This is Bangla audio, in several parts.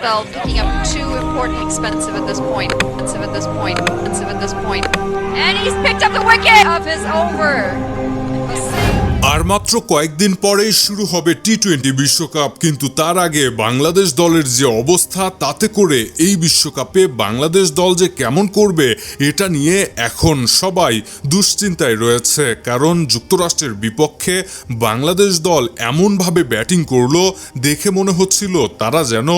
Well, picking up too important, expensive at this point, expensive at this point, expensive at this point. And he's picked up the wicket of his over. আর মাত্র কয়েকদিন পরেই শুরু হবে টি টোয়েন্টি বিশ্বকাপ। কিন্তু তার আগে বাংলাদেশ দলের যে অবস্থা, তাতে করে এই বিশ্বকাপে বাংলাদেশ দল যে কেমন করবে, এটা নিয়ে এখন সবাই দুশ্চিন্তায় রয়েছে। কারণ যুক্তরাষ্ট্রের বিপক্ষে বাংলাদেশ দল এমনভাবে ব্যাটিং করল, দেখে মনে হচ্ছিল তারা যেন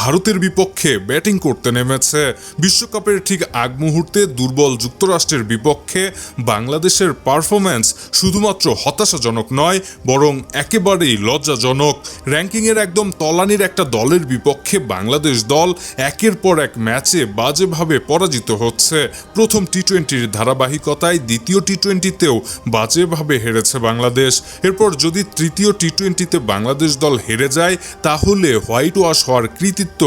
ভারতের বিপক্ষে ব্যাটিং করতে নেমেছে। বিশ্বকাপের ঠিক আগ মুহূর্তে দুর্বল যুক্তরাষ্ট্রের বিপক্ষে বাংলাদেশের পারফরম্যান্স শুধুমাত্র হতাশাজনক নয়, বরং একেবারেই লজ্জাজনক। র্যাঙ্কিংয়ের একদম তলানির একটা দলের বিপক্ষে বাংলাদেশ দল একের পর এক ম্যাচে বাজেভাবে পরাজিত হচ্ছে। প্রথম টি টোয়েন্টির ধারাবাহিকতায় দ্বিতীয় টি টোয়েন্টিতেও বাজেভাবে হেরেছে বাংলাদেশ। এরপর যদি তৃতীয় টি টোয়েন্টিতে বাংলাদেশ দল হেরে যায়, তাহলে হোয়াইট ওয়াশ হওয়ার কৃতিত্ব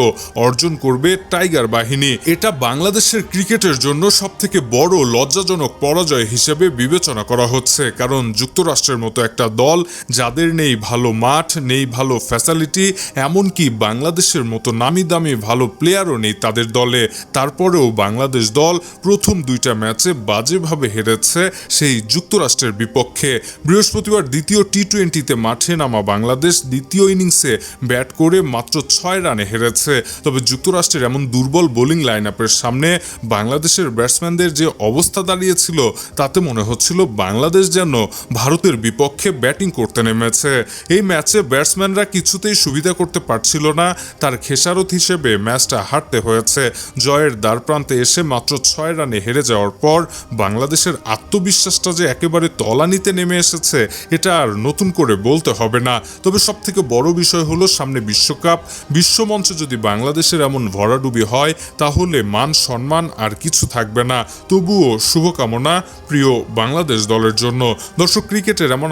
অর্জন করবে টাইগার বাহিনী। এটা বাংলাদেশের ক্রিকেটের জন্য সবথেকে বড় লজ্জাজনক পরাজয় হিসেবে বিবেচনা করা হচ্ছে, কারণ যুক্তরাষ্ট্রের মতো একটা দল যাদের নেই ভালো মাঠ, নেই ভালো ফ্যাসিলিটি এমনকি বাংলাদেশের মতো নামি দামি ভালো প্লেয়ারও নেই তাদের দলে। তারপরেও বাংলাদেশ দল প্রথম দুইটা ম্যাচে বাজেভাবে হেরেছে সেই যুক্তরাষ্ট্রের বিপক্ষে। বৃহস্পতিবার দ্বিতীয় টি টোয়েন্টিতে মাঠে নামা বাংলাদেশ দ্বিতীয় ইনিংসে ব্যাট করে মাত্র ছয় রানে হেরেছে। তবে যুক্তরাষ্ট্রের এমন দুর্বল বোলিং লাইন আপের সামনে বাংলাদেশের ব্যাটসম্যানদের যে অবস্থা দাঁড়িয়েছিল, তাতে মনে হচ্ছিল বাংলাদেশ যেন ভারতের বিপক্ষে ব্যাটিং করতে নেমেছে। এই ম্যাচে ব্যাটসম্যানরা কিছুতেই সুবিধা করতে পারছিল না। তার খেসারত হিসেবে ম্যাচটা হারতে হয়েছে। জয়ের দ্বারপ্রান্তে এসে মাত্র ছয় রানে হেরে যাওয়ার পর বাংলাদেশের আত্মবিশ্বাসটা যে একেবারে তলানিতে নেমে এসেছে, এটা আর নতুন করে বলতে হবে না। তবে সব থেকে বড় বিষয় হলো সামনে বিশ্বকাপ। বিশ্বমঞ্চে যদি বাংলাদেশের এমন ভরাডুবি হয়, তাহলে মান, সম্মান আর কিছু থাকবে না। তবুও শুভকামনা প্রিয় বাংলাদেশ দলের জন্য। দর্শক, ক্রিকেটের এমন